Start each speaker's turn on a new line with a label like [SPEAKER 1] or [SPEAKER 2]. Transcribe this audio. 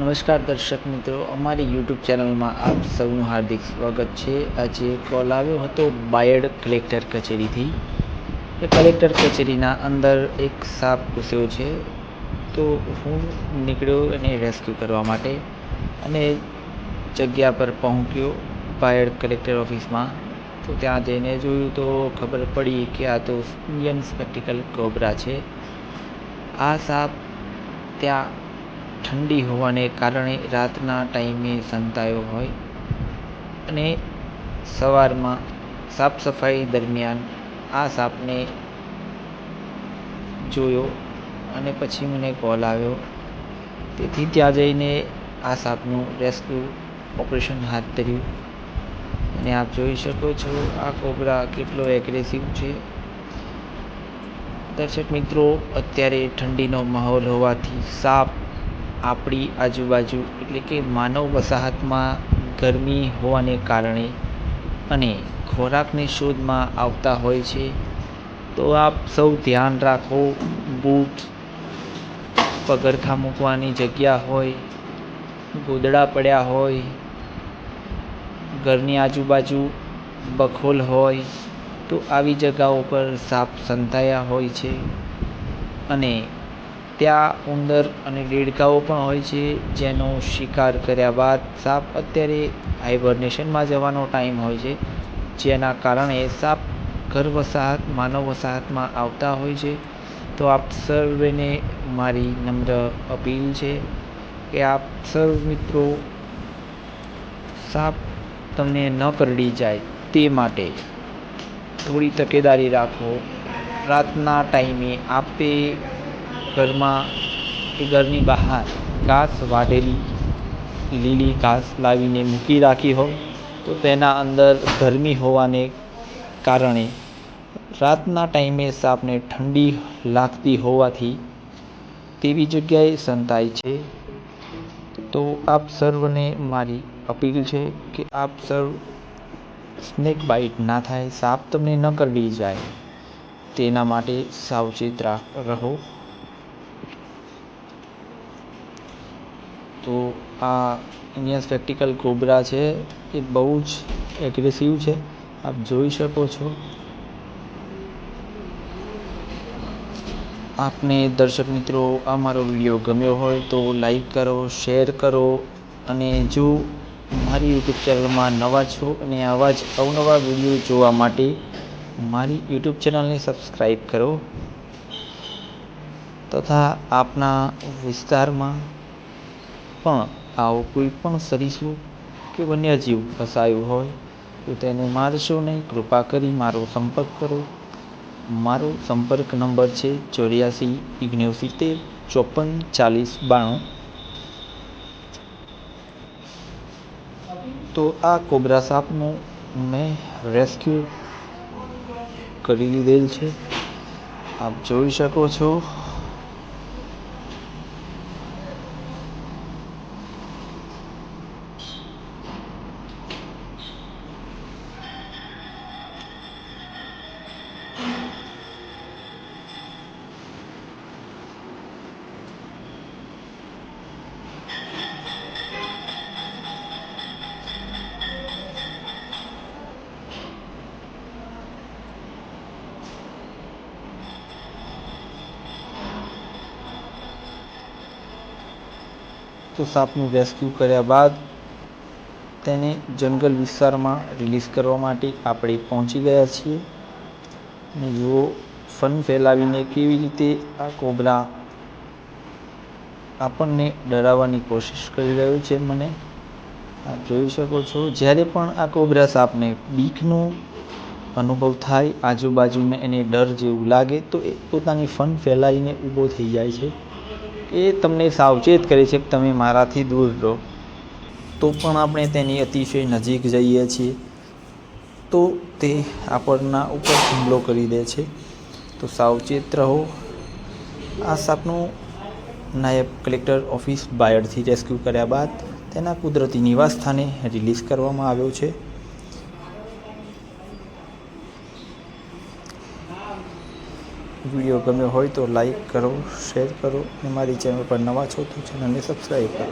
[SPEAKER 1] નમસ્કાર દર્શક મિત્રો, અમારી યુટ્યુબ ચેનલમાં આપ સૌનું હાર્દિક સ્વાગત છે. આજે કોલ આવ્યો હતો બાયડ કલેક્ટર કચેરીથી. એ કલેક્ટર કચેરીના અંદર એક સાપ ઘૂસ્યો છે. તો હું નીકળ્યો એને રેસ્ક્યુ કરવા માટે અને જગ્યા પર પહોંચ્યો બાયડ કલેક્ટર ઓફિસમાં. તો ત્યાં જઈને જોયું તો ખબર પડી કે આ તો ઇન્ડિયન સ્પેક્ટિકલ કોબરા છે. આ સાપ ત્યાં ઠંડી હોવાને કારણે રાતના ટાઈમે સંતાયો હોય અને સવારમાં સાફ સફાઈ દરમિયાન આ સાપને જોયો અને પછી મને કોલ આવ્યો. તેથી ત્યાં જઈને આ સાપનું રેસ્ક્યુ ઓપરેશન હાથ ધર્યું. અને આપ જોઈ શકો છો આ કોબરા કેટલો એગ્રેસિવ છે. દર્શક મિત્રો, અત્યારે ઠંડીનો માહોલ હોવાથી સાપ આપણી આજુબાજુ એટલે કે માનવ વસાહતમાં ગરમી હોવાને કારણે અને ખોરાકની શોધમાં આવતા હોય છે, તો આપ સૌ ધ્યાન રાખો, બૂટ પગરખાં મૂકવાની જગ્યા હોય, ગોદડા પડ્યા હોય, ઘરની આજુબાજુ બખોલ હોય, તો આવી જગાઓ પર સાપ સંતાયા હોય છે અને ત્યાં ઉંદર અને દેડકાઓ પણ હોય છે, જેનો શિકાર કર્યા બાદ સાપ અત્યારે હાઇબરનેશનમાં જવાનો ટાઈમ હોય છે, જેના કારણે સાપ ઘર વસાહત માનવ વસાહતમાં આવતા હોય છે. તો આપ સર્વેને મારી નમ્ર અપીલ છે કે આપ સર્વ મિત્રો, સાપ તમને ન કરડી જાય તે માટે થોડી તકેદારી રાખો. રાતના ટાઈમે આપે ઘરમાં કે ઘરની બહાર ઘાસ વાઢેલી, લીલી ઘાસ લાવીને મૂકી રાખી હોય તો તેના અંદર ગરમી હોવાને કારણે રાતના ટાઈમે સાપને ઠંડી લાગતી હોવાથી તેવી જગ્યાએ સંતાય છે. તો આપ સર્વને મારી અપીલ છે કે આપ સર્વ સ્નેક બાઇટ ના થાય, સાપ તમને ન કરડી જાય. તેના માટે સાવચેત રહો. તો આ ઇન્ડિયન સ્પેક્ટિકલ કોબરા છે, એ બહુ જ એગ્રેસિવ છે. આપ જોઈ શકો છો. આપને દર્શક મિત્રો, આ મારો વીડિયો ગમ્યો હોય તો લાઈક કરો શેર કરો, અને જો મારી યુટ્યુબ ચેનલમાં નવા છો અને આવા જ અવનવા વીડિયો જોવા માટે મારી યુટ્યુબ ચેનલને સબસ્ક્રાઈબ કરો. તથા આપના વિસ્તારમાં પણ આવો કોઈ પણ સરીસૃપ કે વન્યજીવ ફસાયું હોય, તો તેને મારશો નહીં. કૃપા કરી મારો સંપર્ક કરો. મારો સંપર્ક નંબર છે ચોર્યાસી ઓગણસિત્તેર ચોપન ચાલીસ બાણું. તો આ કોબરા સાપનું મેં રેસ્ક્યુ કરી લીધેલ છે. આપ જોઈ શકો છો. તો સાપનું રેસ્ક્યુ કર્યા બાદ તેને જંગલ વિસ્તારમાં રિલીઝ કરવા માટે આપણે પહોંચી ગયા છીએ. અને જુઓ, ફન ફેલાવીને કેવી રીતે આ કોબરા આપણને ડરાવવાની કોશિશ કરી રહ્યો છે મને આપ જોઈ શકો છો. જ્યારે પણ આ કોબરા સાપને બીકનો અનુભવ થાય, આજુબાજુને એને ડર જેવું લાગે, તો એ પોતાની ફન ફેલાવીને ઊભો થઈ જાય છે. એ તમને સાવચેત કરે છે કે તમે મારાથી દૂર રહો. તો પણ આપણે તેની અતિશય નજીક જઈએ છીએ. તો તે આપણના ઉપર હુમલો કરી દે છે. તો સાવચેત રહો. આ સાપનું નાયબ કલેક્ટર ઓફિસ બાયડથી રેસ્ક્યુ કર્યા બાદ તેના કુદરતી નિવાસ સ્થાને રિલીઝ કરવામાં આવ્યો છે. વીડિયો ગમ્યો હોય તો લાઈક કરો, શેર કરો અને મારી ચેનલ પર નવા છો તો ચેનલને સબસ્ક્રાઈબ કરો.